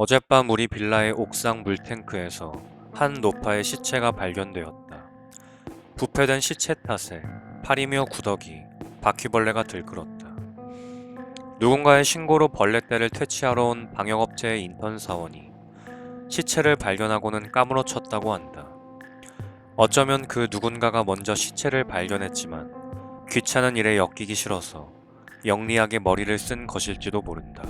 어젯밤 우리 빌라의 옥상 물탱크에서 한 노파의 시체가 발견되었다. 부패된 시체 탓에 파리며 구더기, 바퀴벌레가 들끓었다. 누군가의 신고로 벌레떼를 퇴치하러 온 방역업체의 인턴 사원이 시체를 발견하고는 까무러쳤다고 한다. 어쩌면 그 누군가가 먼저 시체를 발견했지만 귀찮은 일에 엮이기 싫어서 영리하게 머리를 쓴 것일지도 모른다.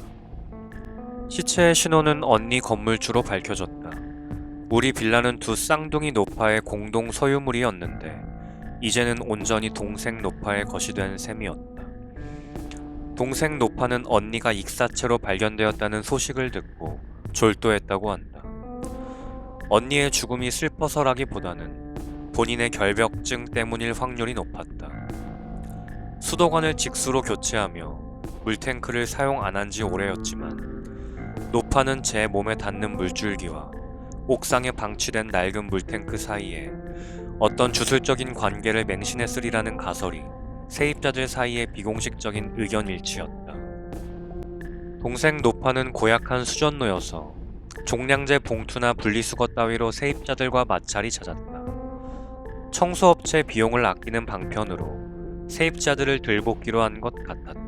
시체의 신원은 언니 건물주로 밝혀졌다. 우리 빌라는 두 쌍둥이 노파의 공동 소유물이었는데 이제는 온전히 동생 노파의 것이 된 셈이었다. 동생 노파는 언니가 익사체로 발견되었다는 소식을 듣고 졸도했다고 한다. 언니의 죽음이 슬퍼서라기보다는 본인의 결벽증 때문일 확률이 높았다. 수도관을 직수로 교체하며 물탱크를 사용 안 한 지 오래였지만 노파는 제 몸에 닿는 물줄기와 옥상에 방치된 낡은 물탱크 사이에 어떤 주술적인 관계를 맹신했으리라는 가설이 세입자들 사이의 비공식적인 의견 일치였다. 동생 노파는 고약한 수전노여서 종량제 봉투나 분리수거 따위로 세입자들과 마찰이 잦았다. 청소업체 비용을 아끼는 방편으로 세입자들을 들볶기로 한 것 같았다.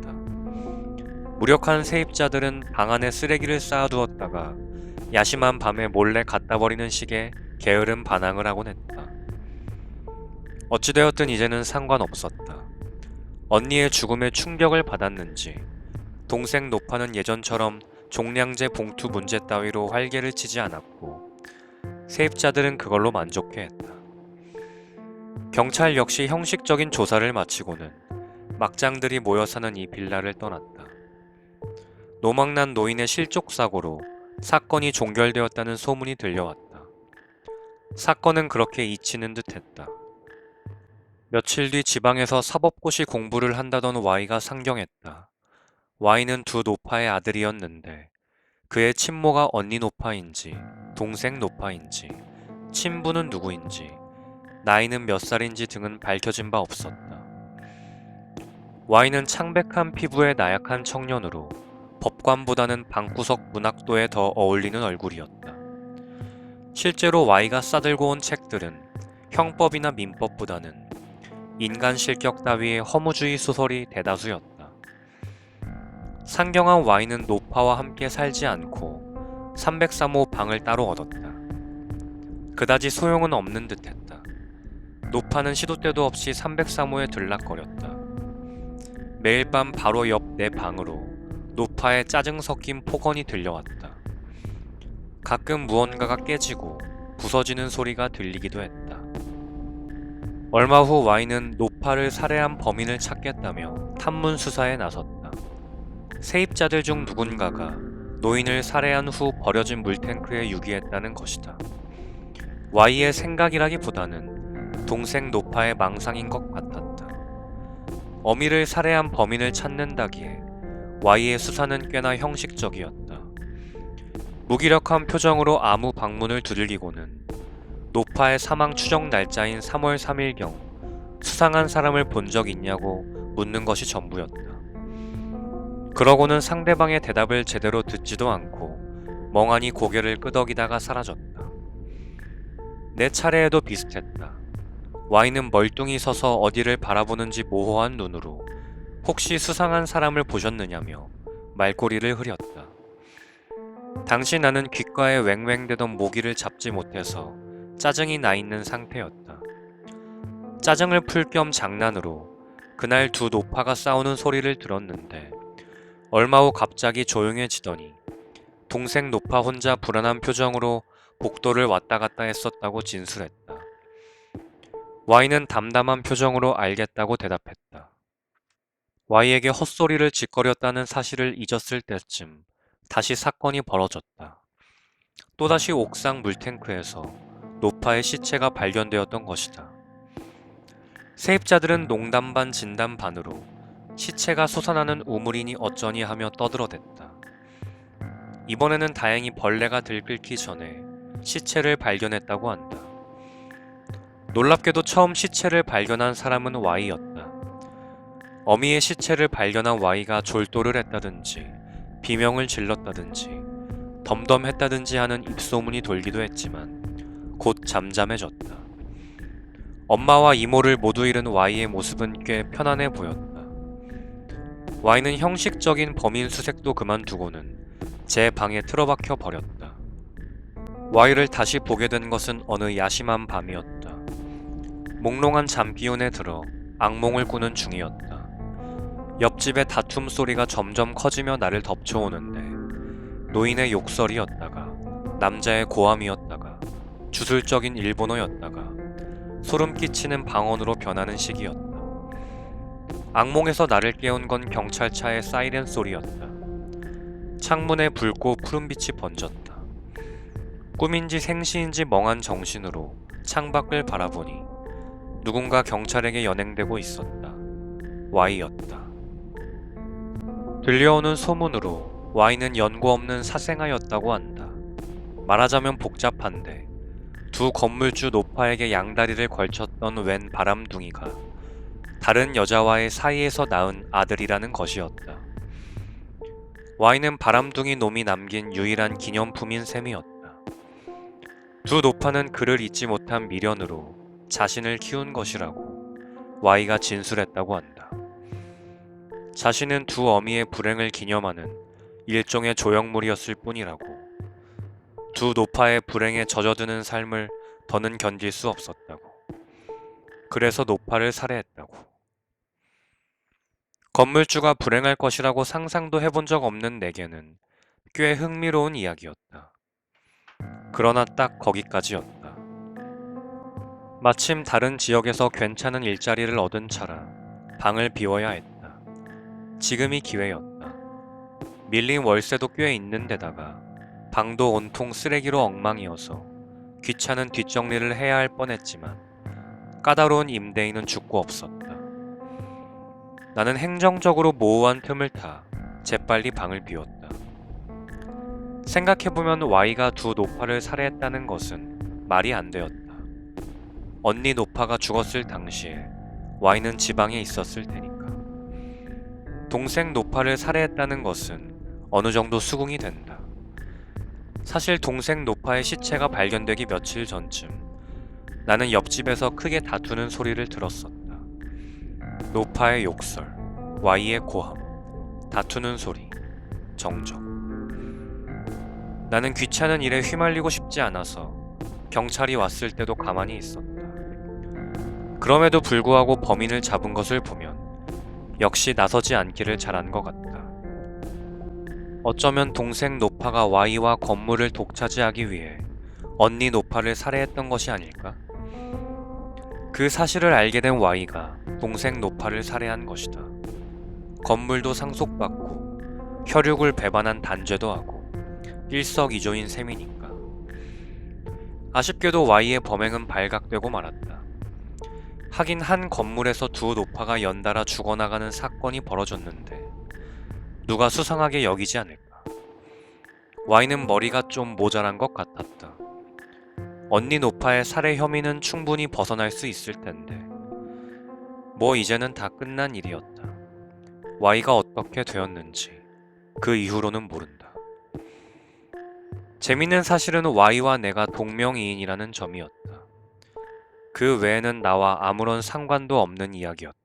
무력한 세입자들은 방 안에 쓰레기를 쌓아두었다가 야심한 밤에 몰래 갖다 버리는 식의 게으른 반항을 하곤 했다. 어찌되었든 이제는 상관없었다. 언니의 죽음에 충격을 받았는지 동생 노파는 예전처럼 종량제 봉투 문제 따위로 활개를 치지 않았고 세입자들은 그걸로 만족해했다. 경찰 역시 형식적인 조사를 마치고는 막장들이 모여 사는 이 빌라를 떠났다. 노망난 노인의 실족 사고로 사건이 종결되었다는 소문이 들려왔다. 사건은 그렇게 잊히는 듯 했다. 며칠 뒤 지방에서 사법고시 공부를 한다던 Y가 상경했다. Y는 두 노파의 아들이었는데 그의 친모가 언니 노파인지 동생 노파인지 친부는 누구인지 나이는 몇 살인지 등은 밝혀진 바 없었다. Y는 창백한 피부에 나약한 청년으로 법관보다는 방구석 문학도에 더 어울리는 얼굴이었다. 실제로 Y가 싸들고 온 책들은 형법이나 민법보다는 인간 실격 따위의 허무주의 소설이 대다수였다. 상경한 Y는 노파와 함께 살지 않고 303호 방을 따로 얻었다. 그다지 소용은 없는 듯했다. 노파는 시도 때도 없이 303호에 들락거렸다. 매일 밤 바로 옆 내 방으로 노파의 짜증 섞인 폭언이 들려왔다. 가끔 무언가가 깨지고 부서지는 소리가 들리기도 했다. 얼마 후 Y는 노파를 살해한 범인을 찾겠다며 탐문 수사에 나섰다. 세입자들 중 누군가가 노인을 살해한 후 버려진 물탱크에 유기했다는 것이다. Y의 생각이라기보다는 동생 노파의 망상인 것 같았다. 어미를 살해한 범인을 찾는다기에 Y의 수사는 꽤나 형식적이었다. 무기력한 표정으로 아무 방문을 두들기고는 노파의 사망 추정 날짜인 3월 3일경 수상한 사람을 본 적 있냐고 묻는 것이 전부였다. 그러고는 상대방의 대답을 제대로 듣지도 않고 멍하니 고개를 끄덕이다가 사라졌다. 내 차례에도 비슷했다. Y는 멀뚱히 서서 어디를 바라보는지 모호한 눈으로 혹시 수상한 사람을 보셨느냐며 말꼬리를 흐렸다. 당시 나는 귓가에 왱왱대던 모기를 잡지 못해서 짜증이 나 있는 상태였다. 짜증을 풀 겸 장난으로 그날 두 노파가 싸우는 소리를 들었는데 얼마 후 갑자기 조용해지더니 동생 노파 혼자 불안한 표정으로 복도를 왔다 갔다 했었다고 진술했다. Y는 담담한 표정으로 알겠다고 대답했다. Y에게 헛소리를 짓거렸다는 사실을 잊었을 때쯤 다시 사건이 벌어졌다. 또다시 옥상 물탱크에서 노파의 시체가 발견되었던 것이다. 세입자들은 농담 반 진담 반으로 시체가 솟아나는 우물이니 어쩌니 하며 떠들어댔다. 이번에는 다행히 벌레가 들끓기 전에 시체를 발견했다고 한다. 놀랍게도 처음 시체를 발견한 사람은 Y였다. 어미의 시체를 발견한 Y가 졸도를 했다든지 비명을 질렀다든지 덤덤했다든지 하는 입소문이 돌기도 했지만 곧 잠잠해졌다. 엄마와 이모를 모두 잃은 Y의 모습은 꽤 편안해 보였다. Y는 형식적인 범인 수색도 그만두고는 제 방에 틀어박혀 버렸다. Y를 다시 보게 된 것은 어느 야심한 밤이었다. 몽롱한 잠기운에 들어 악몽을 꾸는 중이었다. 옆집의 다툼 소리가 점점 커지며 나를 덮쳐오는데 노인의 욕설이었다가 남자의 고함이었다가 주술적인 일본어였다가 소름 끼치는 방언으로 변하는 시기였다. 악몽에서 나를 깨운 건 경찰차의 사이렌 소리였다. 창문에 붉고 푸른빛이 번졌다. 꿈인지 생시인지 멍한 정신으로 창밖을 바라보니 누군가 경찰에게 연행되고 있었다. Y였다. 들려오는 소문으로 Y는 연고 없는 사생아였다고 한다. 말하자면 복잡한데 두 건물주 노파에게 양다리를 걸쳤던 웬 바람둥이가 다른 여자와의 사이에서 낳은 아들이라는 것이었다. Y는 바람둥이 놈이 남긴 유일한 기념품인 셈이었다. 두 노파는 그를 잊지 못한 미련으로 자신을 키운 것이라고 Y가 진술했다고 한다. 자신은 두 어미의 불행을 기념하는 일종의 조형물이었을 뿐이라고. 두 노파의 불행에 젖어드는 삶을 더는 견딜 수 없었다고. 그래서 노파를 살해했다고. 건물주가 불행할 것이라고 상상도 해본 적 없는 내게는 꽤 흥미로운 이야기였다. 그러나 딱 거기까지였다. 마침 다른 지역에서 괜찮은 일자리를 얻은 차라 방을 비워야 했다. 지금이 기회였다. 밀린 월세도 꽤 있는 데다가 방도 온통 쓰레기로 엉망이어서 귀찮은 뒷정리를 해야 할 뻔했지만 까다로운 임대인은 죽고 없었다. 나는 행정적으로 모호한 틈을 타 재빨리 방을 비웠다. 생각해보면 Y가 두 노파를 살해했다는 것은 말이 안 되었다. 언니 노파가 죽었을 당시에 Y는 지방에 있었을 테니까. 동생 노파를 살해했다는 것은 어느 정도 수긍이 된다. 사실 동생 노파의 시체가 발견되기 며칠 전쯤 나는 옆집에서 크게 다투는 소리를 들었었다. 노파의 욕설, Y의 고함, 다투는 소리, 정적. 나는 귀찮은 일에 휘말리고 싶지 않아서 경찰이 왔을 때도 가만히 있었다. 그럼에도 불구하고 범인을 잡은 것을 보면 역시 나서지 않기를 잘한 것 같다. 어쩌면 동생 노파가 Y와 건물을 독차지하기 위해 언니 노파를 살해했던 것이 아닐까? 그 사실을 알게 된 Y가 동생 노파를 살해한 것이다. 건물도 상속받고 혈육을 배반한 단죄도 하고 일석이조인 셈이니까. 아쉽게도 Y의 범행은 발각되고 말았다. 하긴 한 건물에서 두 노파가 연달아 죽어나가는 사건이 벌어졌는데 누가 수상하게 여기지 않을까. Y는 머리가 좀 모자란 것 같았다. 언니 노파의 살해 혐의는 충분히 벗어날 수 있을 텐데. 뭐 이제는 다 끝난 일이었다. Y가 어떻게 되었는지 그 이후로는 모른다. 재밌는 사실은 Y와 내가 동명이인이라는 점이었다. 그 외에는 나와 아무런 상관도 없는 이야기였다.